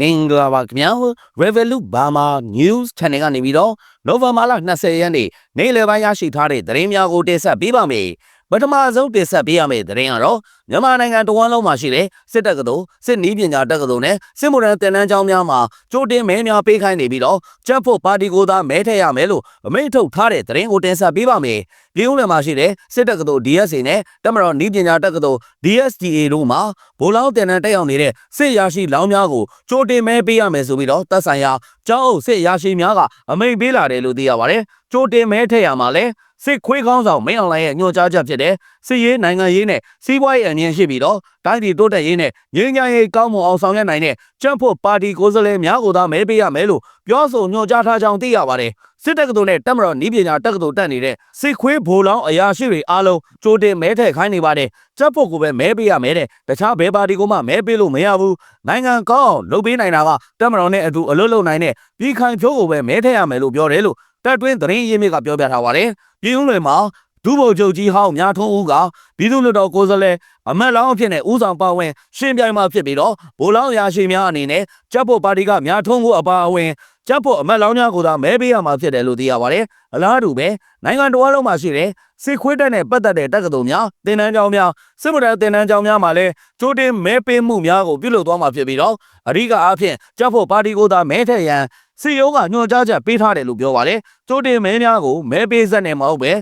မင်္ဂလာပါခင်ဗျာ Revolut Burma News Channel ကနေပြီးတော့ November လ20ရက်နေ့နေ့လယ်ပိုင်းရရှိထားတဲ့သတင်းများကိုတင်ဆက်ပေးပါမယ် ပထမဆုံးတင်ဆက်ပေးရမယ့်သတင်းကတော့မြန်မာနိုင်ငံတဝန်းလုံးမှာရှိတဲ့စစ်တပ်ကတော်စစ်နီးပညာတက္ကသိုလ်နဲ့စစ်မှုထမ်းတင်နန်းကျောင်းများမှာကြိုတင်မဲများပေးခိုင်းနေပြီးတော့ကျန်းဖို့ပါတီကိုသာမဲထည့်ရမယ်လို့အမိန့်ထုတ်ထားတဲ့သတင်းကိုတင်ဆက်ပေးပါမယ်ပြည်ဦးလွင်မှာရှိတဲ့စစ်တပ်ကတော် DSA နဲ့တမတော်နီးပညာတက္ကသိုလ် DSTA တို့မှာဗိုလ်လောင်းတင်နန်းတက်ရောက်နေတဲ့စစ်ရရှိလောင်းများကိုကြိုတင်မဲပေးရမယ်ဆိုပြီးတော့တပ်ဆိုင်ရာကျောင်းအုပ်စစ်ရရှိများကအမိန့်ပေးလာတယ်လို့သိရပါတယ် ကြိုတင်မဲထည့်ရမှာလဲစစ်ခွေးကောင်းဆောင်မင်းအောင်လှိုင်ရဲ့ညွှန်ကြားချက်ဖြစ်တဲ့စစ်ရေးနိုင်ငံရေးနဲ့စီးပွားရေးအမြင်ရှိပြီးတော့တိုင်းပြည်တိုးတက်ရေးနဲ့ငြိမ်းချမ်းရေးကောင်းမွန်အောင်ဆောင်ရွက်နိုင်တဲ့ကြံ့ဖို့ပါတီကိုယ်စားလှယ်များကိုသာမဲပေးရမယ်လို့ပြောဆိုညွှန်ကြားထားကြောင်းသိရပါတယ်စစ်တပ်ကတော်နဲ့တပ်မတော်နီးပညာတပ်ကတော်တက်နေတဲ့စစ်ခွေးဗိုလ်လောင်းအရာရှိတွေအားလုံးကြိုတင်မဲထည့်ခိုင်းနေပါတယ်ကြံ့ဖို့ကိုပဲမဲပေးရမယ်တဲ့တခြားဘယ်ပါတီကမှမဲပေးလို့မရဘူးနိုင်ငံကောင်းအောင်လုပ်ပေးနိုင်တာကတပ်မတော်နဲ့အတူအလွတ်လုံနိုင်တဲ့ပြည်ခိုင်ဖြိုးကိုပဲမဲထည့်ရမယ်လို့ပြောတယ်လို့ တပ်တွင်းသတင်းရင်းမြစ်ကပြောပြထားပါတယ်ပြည်ဦးလွင်မှာဒုဗိုလ်ချုပ်ကြီးဟောင်းမြထွန်းဦးကပြည်သူ့လွှတ်တော်ကိုယ်စားလှယ်အမတ်လောင်းအဖြစ်နဲ့ဦးဆောင်ပါဝင်ရှင်းပြိုင်မှာဖြစ်ပြီးတော့ဗိုလ်လောင်းရာရှိများအနေနဲ့ကြက်ဖို့ပါတီကမြထွန်းဦးအပါအဝင်ကြက်ဖို့အမတ်လောင်းများကိုသာမဲပေးရမှာဖြစ်တယ်လို့သိရပါတယ်အလားတူပဲနိုင်ငံတော်လုံးမှာရှိတဲ့စစ်ခွေးတပ်နဲ့ပတ်သက်တဲ့တက္ကသိုလ်များတင်နန်းကျောင်းများစစ်မှုထမ်းတင်နန်းကျောင်းများမှာလည်းကြိုတင်မဲပေးမှုများကိုပြုလုပ်သွားမှာဖြစ်ပြီးတော့အဓိကအားဖြင့်ကြက်ဖို့ပါတီကိုသာမဲထည့်ရန် စီယိုးကညွှန်ကြားချက်ပေးထားတယ်လို့ပြောပါတယ်ကြိုတင်မဲများကိုမဲပေးဆက်နေမဟုတ်ပဲ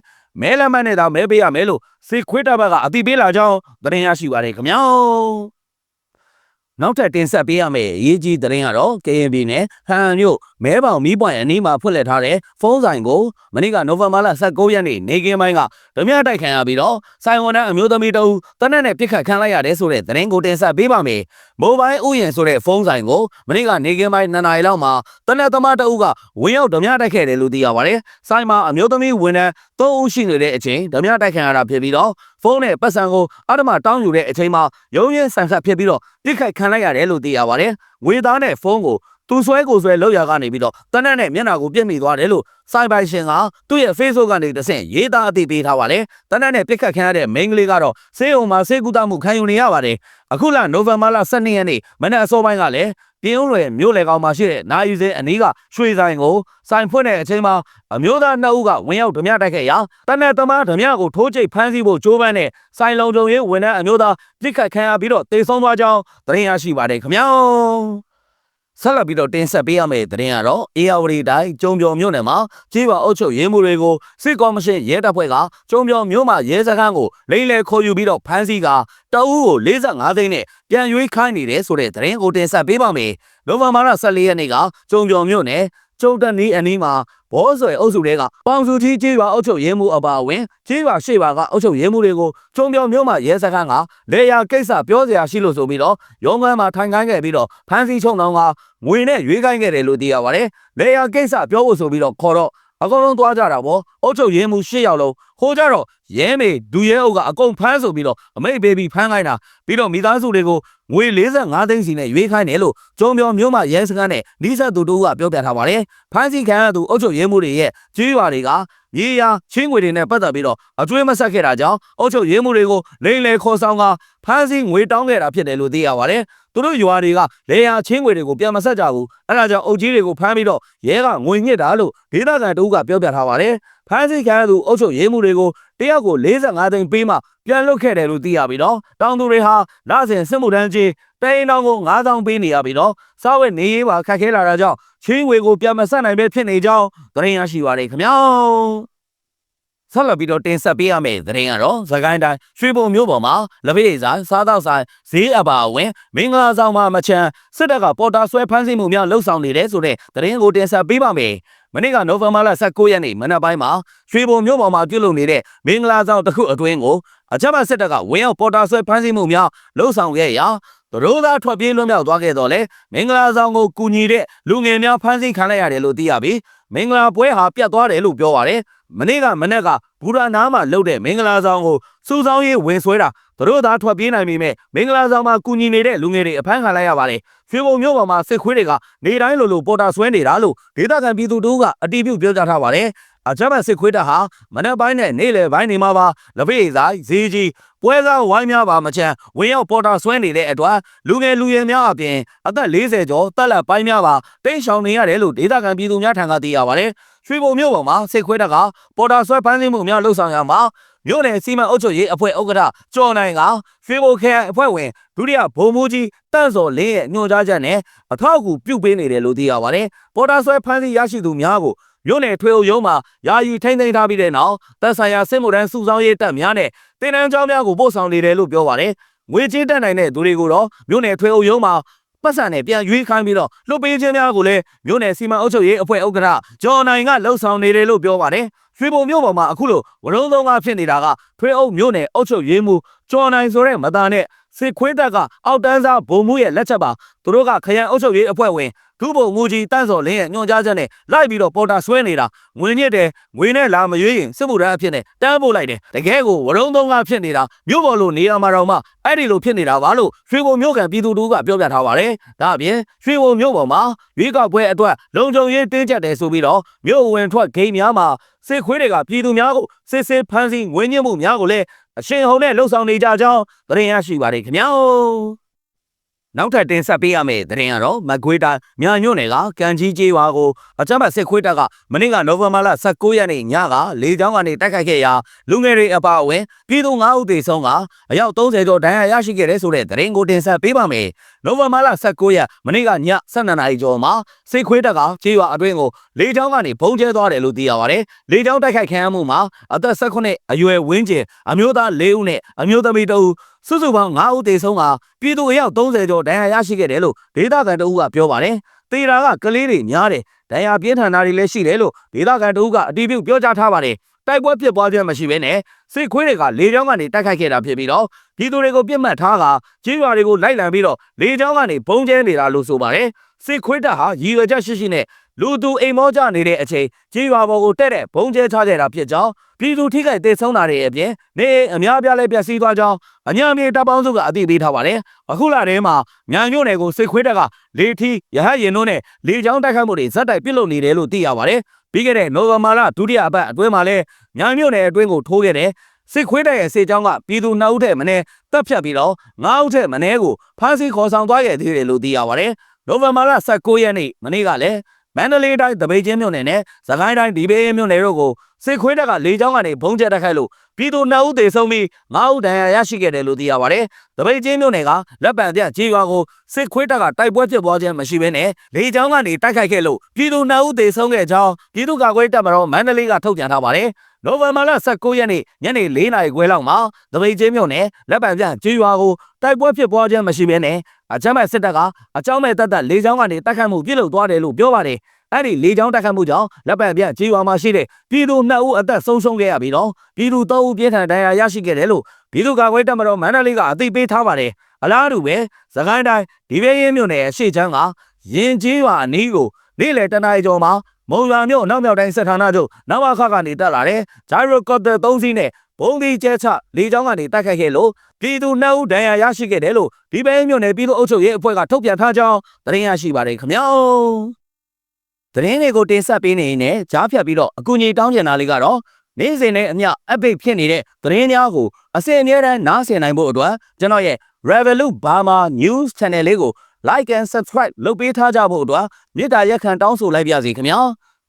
မဲလက်မှတ်နဲ့သာမဲပေးရမယ်လို့စစ်ခွေးတပ်ဘက်ကအတိပေးလာကြောင်းသတင်းရရှိပါတယ်ခင်ဗျာ နောက်ထပ်တင်ဆက်ပေးရမယ့်အရေးကြီးသတင်းကတော့ KNB နဲ့ဟန်မြို့မဲပေါင်မီးပွိုင်အနီးမှာဖွင့်လှစ်ထားတဲ့ဖုန်းဆိုင်ကိုမနေ့ကနိုဝင်ဘာလ19ရက်နေ့နေကင်းပိုင်းကဓမြတိုက်ခံရပြီးတော့ဆိုင်ဝန်ထမ်းအမျိုးသမီးတဦးတနက်နဲ့ပြစ်ခတ်ခံလိုက်ရတယ်ဆိုတဲ့သတင်းကိုတင်ဆက်ပေးပါမယ်။မိုဘိုင်းဥယျာဉ်ဆိုတဲ့ဖုန်းဆိုင်ကိုမနေ့ကနေကင်းပိုင်း2နာရီလောက်မှာတနက်သမားတဦးကဝင်ရောက်ဓမြတိုက်ခဲ့တယ်လို့သိရပါတယ်။ဆိုင်မှာအမျိုးသမီးဝန်ထမ်း3ဦးရှိနေတဲ့အချိန်ဓမြတိုက်ခံရတာဖြစ်ပြီးတော့ ဖုန်းနဲ့ပတ်စံကိုအဓမ္မတောင်းယူတဲ့အချိန်မှာရုံးရင်းဆန်ဆက်ဖြစ်ပြီးတော့ပြစ်ခတ်ခံလိုက်ရတယ်လို့သိရပါတယ်။ငွေသားနဲ့ဖုန်းကိုသူဆွဲကိုဆွဲလောက်ရကနေပြီးတော့တနက်နဲ့မျက်နှာကိုပြစ်မိသွားတယ်လို့စိုင်းပိုင်ရှင်ကသူ့ရဲ့ Facebook ကနေတဆင့်ရေးသားအသိပေးထားပါတယ်။တနက်နဲ့ပြစ်ခတ်ခံရတဲ့မိန်းကလေးကတော့ဆေးရုံမှာဆေးကုသမှုခံယူနေရပါတယ်။အခုလနိုဝင်ဘာလ12ရက်နေ့မနက်အစောပိုင်းကလည်း ပြင်းဦးလွယ်မြို့လေကောင်မှာရှိတဲ့နာယူစဲအနီးကရွှေဆိုင်ကိုစိုင်ဖွင့်တဲ့အချိန်မှာအမျိုးသားနှစ်ဦးကဝင်ရောက်ဓမြတိုက်ခဲ့ရာတနက်သမားဓမြကိုထိုးကျိတ်ဖမ်းဆီးဖို့ကြိုးပမ်းတဲ့စိုင်လုံးတုံရေးဝန်ထမ်းအမျိုးသားပြစ်ခတ်ခံရပြီးတော့တေဆုံးသွားကြောင်းသတင်းရရှိပါတယ်ခင်ဗျာ။ ဆက်လက်ပြီးတော့တင်ဆက်ပေးရမယ့်သတင်းကတော့အေယာဝတီတိုင်းကျုံပြော်မြို့နယ်မှာကြေးပါအုပ်ချုပ်ရေးမှုတွေကိုစစ်ကော်မရှင်ရဲတပ်ဖွဲ့ကကျုံပြော်မြို့မှာရဲစခန်းကိုလိမ့်လေခေါ်ယူပြီးတော့ဖမ်းဆီးကတအူးကို45သိန်းနဲ့ပြန်ရွေးခိုင်းနေတယ်ဆိုတဲ့သတင်းကိုတင်ဆက်ပေးပါမယ်။နိုဝင်ဘာလ14ရက်နေ့ကကျုံပြော်မြို့နယ် ကျုံတက်နီးအနီးမှာဘောဆွဲအုပ်စုတွေကပေါင်စုကြီးကြေးရွာအုပ်ချုပ်ရေးမှုအပါအဝင်ကြေးရွာရှေ့ရွာကအုပ်ချုပ်ရေးမှုတွေကိုကျုံပြောင်မြို့မှာရဲစခန်းကလေယာကိစ္စပြောစရာရှိလို့ဆိုပြီးတော့ရုံးခန်းမှာထိုင်ခိုင်းခဲ့ပြီးတော့ဖမ်းဆီးချုံနှောင်းကငွေနဲ့ရွေးခိုင်းခဲ့တယ်လို့သိရပါတယ်လေယာကိစ္စပြောဖို့ဆိုပြီးတော့ခေါ်တော့အကုန်လုံးသွားကြတာပေါ့အုပ်ချုပ်ရေးမှု၈ယောက်လုံး ဟိုကြတော့ရဲမေဒူရဲအုပ်ကအကုန်ဖမ်းဆိုပြီးတော့အမိတ်ပေးပြီးဖမ်းခိုင်းတာပြီးတော့မိသားစုတွေကိုငွေ45သိန်းစီနဲ့ရွေးခိုင်းတယ်လို့ကျုံပြောမျိုးမှရဲစခန်းနဲ့နီးစပ်သူတို့ကပြောပြထားပါတယ်ဖမ်းဆီးခံရသူအုပ်ချုပ်ရေးမှုတွေရဲ့ကြေးရွာတွေကမြေယာချင်းငွေတွေနဲ့ပတ်သက်ပြီးတော့အကျွေးမဆက်ခဲ့တာကြောင့်အုပ်ချုပ်ရေးမှုတွေကိုလိမ့်လေခေါ်ဆောင်ကဖမ်းဆီးငွေတောင်းခဲ့တာဖြစ်တယ်လို့သိရပါတယ်သူတို့ရွာတွေကလေယာချင်းငွေတွေကိုပြန်မဆက်ကြဘူးအဲဒါကြောင့်အုပ်ကြီးတွေကိုဖမ်းပြီးတော့ရဲကငွေညစ်တာလို့ဒေသခံတဦးကပြောပြထားပါတယ် ဖမ်းဆီးခံရသူအုပ်ချုပ်ရေးမှုတွေကိုတယောက်ကို45သိန်းပေးမှပြန်လွတ်ခဲ့တယ်လို့သိရပြီးတော့တောင်သူတွေဟာလစဉ်စစ်မှုထမ်းကြီးတိုင်တောင်ကို9000ပေးနေရပြီးတော့စားဝတ်နေရေးပါခက်ခဲလာတာကြောင့်ချင်းငွေကိုပြန်မဆက်နိုင်ပဲဖြစ်နေကြောင်းသတင်းရရှိပါတယ်ခင်ဗျာဆက်လက်ပြီးတော့တင်ဆက်ပေးရမယ့်သတင်းကတော့သခိုင်းတိုင်းရွှေဘုံမြို့ပေါ်မှာလက်ဖေးဆိုင်စားတော့ဆိုင်ဈေးအပါအဝင်မင်္ဂလာဆောင်မှာမချမ်းစစ်တပ်ကပေါ်တာဆွဲဖမ်းဆီးမှုများလှုပ်ဆောင်နေတယ်ဆိုတဲ့သတင်းကိုတင်ဆက်ပေးပါမယ် မနေ့ကနိုဝင်ဘာလ19ရက်နေ့မနက်ပိုင်းမှာရွှေဘုံမြို့ပေါ်မှာပြုလုပ်နေတဲ့မင်္ဂလာဆောင်တစ်ခုအတွင်းကိုအကြမ်းဖက်စစ်တပ်ကဝင်ရောက်ပေါ်တာဆွဲဖမ်းဆီးမှုများလှုပ်ဆောင်ခဲ့ရာသူတို့သာထွက်ပြေးလွတ်မြောက်သွားခဲ့တော့လေမင်္ဂလာဆောင်ကိုကူညီတဲ့လူငယ်များဖမ်းဆီးခံလိုက်ရတယ်လို့သိရပြီး မင်္ဂလာပွဲဟာပြတ်သွားတယ်လို့ပြောပါတယ်မနေ့ကမနေ့ကဘူရာနာမှာလှုပ်တဲ့မင်္ဂလာဆောင်ကိုစူဆောင်းရေးဝင်ဆွဲတာသူတို့သာထွက်ပြေးနိုင်ပေမဲ့မင်္ဂလာဆောင်မှာကူညီနေတဲ့လူငယ်တွေအဖမ်းခံလိုက်ရပါတယ်ရွှေဘုံမြို့ပေါ်မှာစစ်ခွေးတွေကနေတိုင်းလိုလိုပေါ်တာဆွဲနေတာလို့ဒေသခံပြည်သူတို့ကအတီးပြုတ်ပြောကြားထားပါတယ် အကြမ်းဖက်စစ်ခွေးတပ်ဟာမနက်ပိုင်းနဲ့နေ့လယ်ပိုင်းတွေမှာပါလက်ဖေးဆိုင်ဈေးကြီးပွဲစားဝိုင်းများပါမချမ်းဝင်ရောက်ပေါ်တာဆွဲနေတဲ့အတွက်လူငယ်လူရွယ်များအပြင်အသက်40ကျော်တက်လက်ပိုင်းများပါတိတ်ရှောင်နေရတယ်လို့ဒေသခံပြည်သူများထံကသိရပါတယ်။ရွှေဘုံမြို့ပေါ်မှာစစ်ခွေးတပ်ကပေါ်တာဆွဲဖမ်းဆီးမှုများလှုပ်ဆောင်ရမှာမြို့နယ်စီမံအုပ်ချုပ်ရေးအဖွဲ့ဥက္ကဋ္ဌကျော်နိုင်ကရွှေဘုံခရိုင်အဖွဲ့ဝင်ဒုတိယဗိုလ်မှူးကြီးတန့်စော်လင်းရဲ့ညွှန်ကြားချက်နဲ့အထောက်အကူပြုပေးနေတယ်လို့သိရပါတယ်။ပေါ်တာဆွဲဖမ်းဆီးရရှိသူများကို မြို့နယ်ထွေအုပ်ရုံးမှာယာယီထိန်းသိမ်းထားပြီးတဲ့နောက်တပ်ဆိုင်ရာစစ်မှုထမ်းစုဆောင်းရေးတပ်များနဲ့တင်နန်းကျောင်းများကိုပို့ဆောင်နေတယ်လို့ပြောပါတယ်။ငွေကြေးတက်နိုင်တဲ့သူတွေကိုတော့မြို့နယ်ထွေအုပ်ရုံးမှာပတ်စံနဲ့ပြန်ရွေးခိုင်းပြီးတော့လွတ်ပေးခြင်းများကိုလည်းမြို့နယ်စီမံအုပ်ချုပ်ရေးအဖွဲ့ဥက္ကဋ္ဌကျော်နိုင်ကလှုပ်ဆောင်နေတယ်လို့ပြောပါတယ်။ ရွှေဘုံမြို့ပေါ်မှာအခုလိုဝရုံးသုံးကားဖြစ်နေတာကထွေအုပ်မြို့နယ်အုပ်ချုပ်ရေးမှူးကျော်နိုင်ဆိုတဲ့မသားနဲ့စစ်ခွေးတပ်ကအောက်တန်းစားဗိုလ်မှူးရဲ့လက်ချက်ပါသူတို့ကခရိုင်အုပ်ချုပ်ရေးအဖွဲ့ဝင်ဒုဗိုလ်မှူးကြီးတန့်စော်လင်းရဲ့ညွှန်ကြားချက်နဲ့လိုက်ပြီးတော့ပေါ်တာဆွဲနေတာငွေညစ်တယ်ငွေနဲ့လာမရွေးရင်စစ်မှုထမ်းအဖြစ်နဲ့တန်းပို့လိုက်တယ်တကယ်ကိုဝရုံးသုံးကားဖြစ်နေတာမြို့ပေါ်လိုနေရာမှာတော့မှအဲ့ဒီလိုဖြစ်နေတာပါလို့ရွှေဘုံမြို့ကန်ပြည်သူတို့ကပြောပြထားပါတယ်ဒါအပြင်ရွှေဘုံမြို့ပေါ်မှာရွေးကောက်ပွဲအတွက်လုံခြုံရေးတင်းကျပ်တယ်ဆိုပြီးတော့မြို့ဝင်ထွက်ဂိမ်းများမှာစစ်ခွေးတွေကပြည်သူများကိုစစ်စစ်ဖမ်းဆီးငွေညှစ်မှုများကိုလည်းအရှင်ဟုန်နဲ့လှုပ်ဆောင်နေကြကြောင်းသတင်းရရှိပါတယ်ခင်ဗျာ နောက်ထပ်တင်ဆက်ပေးရမယ့်သတင်းကတော့မကွေးတိုင်းမြန်ညွန့်နယ်ကကံကြီးကျေးရွာကိုအကြမ်းဖက်စစ်ခွေးတပ်ကမနေ့ကနိုဝင်ဘာလ19ရက်နေ့ညကလေကြောင်းကနေတိုက်ခိုက်ခဲ့ရာလူငယ်တွေအပါအဝင်ပြည်သူ9ဦးသေဆုံးကအယောက်30ကျော်ဒဏ်ရာရရှိခဲ့တဲ့ဆိုတဲ့သတင်းကိုတင်ဆက်ပေးပါမယ်။နိုဝင်ဘာလ19ရက်မနေ့ကည12နာရီကျော်မှာစစ်ခွေးတပ်ကကျေးရွာအတွင်းကိုလေကြောင်းကနေဘုံကျဲသွားတယ်လို့သိရပါတယ်။လေကြောင်းတိုက်ခိုက်ခံရမှုမှာအသက်18အရွယ်ဝင်းကျင်အမျိုးသား4ဦးနဲ့အမျိုးသမီး2ဦး စုစုပေါင်း9ဦးသေဆုံးကပြည်သူအယောက်30ကျော်ဒဏ်ရာရရှိခဲ့တယ်လို့ဒေသခံတအုပ်ကပြောပါတယ်။တေရာကကလေးတွေများတယ်ဒဏ်ရာပြင်းထန်တာတွေလည်းရှိတယ်လို့ဒေသခံတအုပ်ကအတည်ပြုပြောကြားထားပါတယ်။တိုက်ပွဲဖြစ်ပွားခြင်းမရှိဘဲနဲ့စစ်ခွေးတွေကလေကြောင်းကနေတိုက်ခိုက်ခဲ့တာဖြစ်ပြီးတော့ပြည်သူတွေကိုပြစ်မှတ်ထားကကြေးရွာတွေကိုလိုက်လံပြီးတော့လေကြောင်းကနေဘုံကျဲနေတာလို့ဆိုပါတယ်။စစ်ခွေးတပ်ဟာရည်ရွယ်ချက်ရှိရှိနဲ့ လူသူအိမ်မောကြနေတဲ့အချိန်ကြေးရွာပေါ်ကိုတက်တဲ့ဘုံကျဲချခဲ့တာဖြစ်ကြောင်းပြည်သူထိခိုက်ဒေဆုံးတာတွေအပြင်နေအိမ်အများအပြားလည်းပျက်စီးသွားကြောင်းအညာမြေတပ်ပေါင်းစုကအသိပေးထားပါတယ်။အခုလာထဲမှာမြန်ညွန့်နယ်ကိုစစ်ခွေးတပ်ကလေထီရဟတ်ရင်တို့နဲ့လေကြောင်းတိုက်ခိုက်မှုတွေဇက်တိုက်ပစ်လုပ်နေတယ်လို့သိရပါတယ်။ပြီးခဲ့တဲ့နိုဝင်ဘာလဒုတိယအပတ်အတွင်းမှာလည်းမြန်ညွန့်နယ်အတွင်းကိုထိုးခဲ့တဲ့စစ်ခွေးတပ်ရဲ့စစ်ကြောင်းကပြည်သူ2ဦးထက်မနည်းတပ်ဖြတ်ပြီးတော့9ဦးထက်မနည်းကိုဖမ်းဆီးခေါ်ဆောင်သွားခဲ့သေးတယ်လို့သိရပါတယ်။နိုဝင်ဘာလ19ရက်နေ့မနေ့ကလည်း မန္တလေးတိုင်းတပိတ်ချင်းမြို့နယ်နဲ့စကိုင်းတိုင်းဒီဘေးမြို့နယ်တို့ကိုစစ်ခွေးတပ်ကလေကြောင်းကနေဘုံကျက်တိုက်ခိုက်လို့ ပြည်သူ2ဦးသေဆုံးပြီး9ဦးဒဏ်ရာရရှိခဲ့တယ်လို့သိရပါတယ်။တပိတ်ချင်းမြို့နယ်ကလက်ပံပြကြေးရွာကိုစစ်ခွေးတပ်ကတိုက်ပွဲဖြစ်ပွားခြင်းမရှိဘဲနဲ့လေကြောင်းကနေတိုက်ခိုက်ခဲ့လို့ပြည်သူ2ဦးသေဆုံးခဲ့ကြောင်းပြည်သူ့ကာကွယ်တပ်မတော်မန္တလေးကထုတ်ပြန်ထားပါတယ်။နိုဝင်ဘာလ19ရက်နေ့ညနေ4နာရီခွဲလောက်မှာတပိတ်ချင်းမြို့နယ်လက်ပံပြကြေးရွာကိုတိုက်ပွဲဖြစ်ပွားခြင်းမရှိဘဲနဲ့အကြမ်းဖက်စစ်တပ်ကအကြောင်းမဲ့တပ်တပ်လေကြောင်းကနေတိုက်ခိုက်မှုပြုလုပ်သွားတယ်လို့ပြောပါတယ်။ အဲ့ဒီလေကြောင်းတိုက်ခတ်မှုကြောင့်လက်ပံပြန့်ကြေးရွာမှာရှိတဲ့ပြည်သူ2ဦးအသက်ဆုံးရှုံးခဲ့ရပြီးတော့ပြည်သူ3ဦးပြင်းထန်ဒဏ်ရာရရှိခဲ့တယ်လို့ပြည်သူ့ကာကွယ်တပ်မတော်မန္တလေးကအသိပေးထားပါတယ်။အလားတူပဲသခိုင်းတိုင်းဒီဘေးရင်းမြို့နယ်အရှိချမ်းကရင်ကြေးရွာအနီးကိုနေ့လယ်တနာရီကျော်မှာမုံရွာမြို့နောက်မြောက်တိုင်းစစ်ဌာနချုပ်နဝခကနေတက်လာတဲ့ဂျိုင်ရိုကော့တာ3စီးနဲ့ဘုံဒီကျဲချလေကြောင်းကနေတိုက်ခိုက်ခဲ့လို့ပြည်သူ2ဦးဒဏ်ရာရရှိခဲ့တယ်လို့ဒီပဲမြို့နယ်ပြည်သူ့အုပ်ချုပ်ရေးအဖွဲ့ကထုတ်ပြန်ထားကြောင်းသတင်းရရှိပါတယ်ခင်ဗျာ သတင်းတွေကိုတင်ဆက်ပေးနေရင်လည်းကြားဖြတ်ပြီးတော့အကူအညီတောင်းချင်တာလေးကတော့နေ့စဉ်နဲ့အမျှ update ဖြစ်နေတဲ့သတင်းများကိုအစီအမြဲတမ်းနားဆင်နိုင်ဖို့အတွက်ကျွန်တော်ရဲ့ Revolut Burma News Channel လေးကို like and subscribe လုပ်ပေးထားကြဖို့အတွက်မေတ္တာရက်ခံတောင်းဆိုလိုက်ပါစီခင်ဗျာ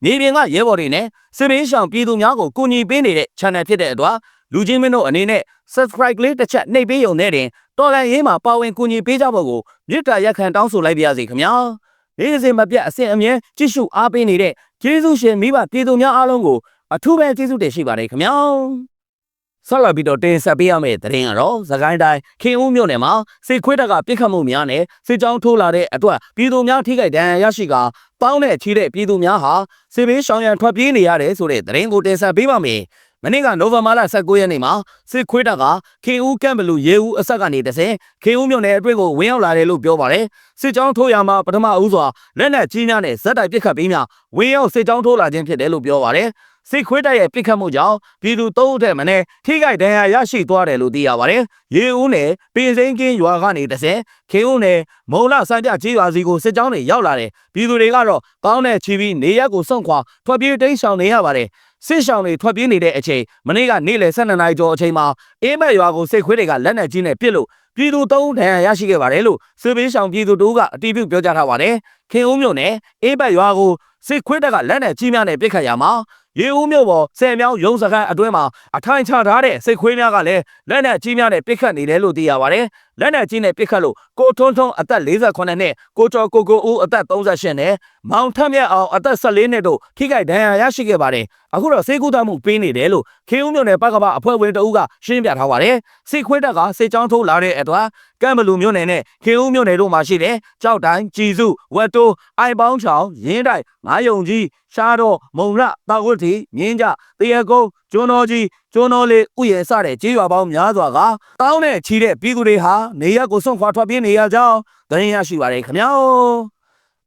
မြေပြင်ကရဲဘော်တွေနဲ့စစ်ဘေးရှောင်ပြည်သူများကိုကူညီပေးနေတဲ့ channel ဖြစ်တဲ့အတွက်လူချင်းမင်းတို့အနေနဲ့ subscribe လေးတစ်ချက်နှိပ်ပေးရုံနဲ့တင်တော်လန်ရေးမှာပါဝင်ကူညီပေးကြဖို့ကိုမေတ္တာရက်ခံတောင်းဆိုလိုက်ပါရစေခင်ဗျာ နေ့စဉ်မပြတ်အစဉ်အမြဲကြည့်ရှုအားပေးနေတဲ့ကျေးဇူးရှင်မိဘပြည်သူများအားလုံးကိုအထူးပဲကျေးဇူးတင်ရှိပါတယ်ခင်ဗျာဆက်လက်ပြီးတော့တင်ဆက်ပေးရမယ့်သတင်းကတော့သခိုင်းတိုင်းခင်ဦးမြို့နယ်မှာစစ်ခွေးတပ်ကပြစ်ခတ်မှုများနဲ့စစ်ကြောင်းထိုးလာတဲ့အတွက်ပြည်သူများထိခိုက်ဒဏ်ရာရရှိကပေါင်းနဲ့ချီတဲ့ပြည်သူများဟာစစ်ဘေးရှောင်ရန်ထွက်ပြေးနေရတယ်ဆိုတဲ့သတင်းကိုတင်ဆက်ပေးပါမယ်။ မနေ့ကနိုဝင်ဘာလ19ရက်နေ့မှာစစ်ခွေးတပ်ကခင်ဦးကမ်ဘလူရေဦးအဆက်ကနေတဆင်ခင်ဦးမြို့နယ်အတွင်းကိုဝင်ရောက်လာတယ်လို့ပြောပါတယ်။စစ်ကြောင်းထိုးရမှာပထမဦးစွာလက်နက်ကြီးများနဲ့ဇက်တိုက်ပစ်ခတ်ပြီးမှဝင်ရောက်စစ်ကြောင်းထိုးလာခြင်းဖြစ်တယ်လို့ပြောပါတယ်။စစ်ခွေးတပ်ရဲ့ပစ်ခတ်မှုကြောင့်ပြည်သူ၃ဦးထက်မနည်းထိခိုက်ဒဏ်ရာရရှိသွားတယ်လို့သိရပါတယ်။ရေဦးနယ်ပင်စိန်ကင်းရွာကနေတဆင်ခင်ဦးနယ်မုံလစံပြကြီးရွာစီကိုစစ်ကြောင်းတွေရောက်လာတယ်။ပြည်သူတွေကတော့ကောင်းတဲ့ချီပြီးနေရက်ကိုစွန့်ခွာထွက်ပြေးတိမ်းရှောင်နေရပါတယ်။ စစ်ရှောင်းတွေထွက်ပြေးနေတဲ့အချိန်မနေ့ကနေ့လယ်12နာရီကျော်အချိန်မှာအင်းမက်ရွာကိုစစ်ခွေးတွေကလက်နက်ကြီးနဲ့ပစ်လို့ပြည်သူ၃ဦးဒဏ်ရာရရှိခဲ့ပါတယ်လို့စစ်ပေးရှောင်းပြည်သူတို့ကအတည်ပြုပြောကြားထားပါတယ်။ခင်ဦးမြို့နယ်အင်းမက်ရွာကိုစစ်ခွေးတပ်ကလက်နက်ကြီးများနဲ့ပစ်ခတ်ရမှာရေဦးမြို့ပေါ်ဆယ်မြောင်းရုံးစခန်းအတွင်းမှာအထိုင်ချထားတဲ့စစ်ခွေးများကလည်းလက်နက်ကြီးများနဲ့ပစ်ခတ်နေတယ်လို့သိရပါတယ်။လက်နက်ကြီးနဲ့ပစ်ခတ်လို့ကိုထွန်းထွန်းအသက်48နှစ်ကိုကျော်ကိုကိုဦးအသက်38နဲ့မောင်ထက်မြတ်အောင်အသက်14နှစ်တို့ထိခိုက်ဒဏ်ရာရရှိခဲ့ပါတယ်။အခုတော့စေကူတမှုပေးနေတယ်လို့ခင်ဦးမြို့နယ်ပကပအဖွဲ့ဝင်တအုပ်ကရှင်းပြထားပါတယ်။စစ်ခွေးတပ်ကစစ်ကြောင်းထိုးလာတဲ့အတွက်ကမ်ဘလူမြို့နယ်နဲ့ခင်ဦးမြို့နယ်တို့မှာရှိတဲ့ကြောက်တိုင်းကြည်စုဝက်တိုးအိုင်ပေါင်းချောင်ရင်းတိုင်ငါးယုံကြီးရှားတော်မုံရတာဝတ်တီမြင်းကြတရကုန်းကျွန်းတော်ကြီးကျွန်းတော်လေးဥယျာဉ်စတဲ့ကြေးရွာပေါင်းများစွာကတောင်းနဲ့ချီတဲ့ပြည်သူတွေဟာနေရက်ကိုစွန့်ခွာထွက်ပြေးနေရကြောင်းသတင်းရရှိပါတယ်ခင်ဗျာ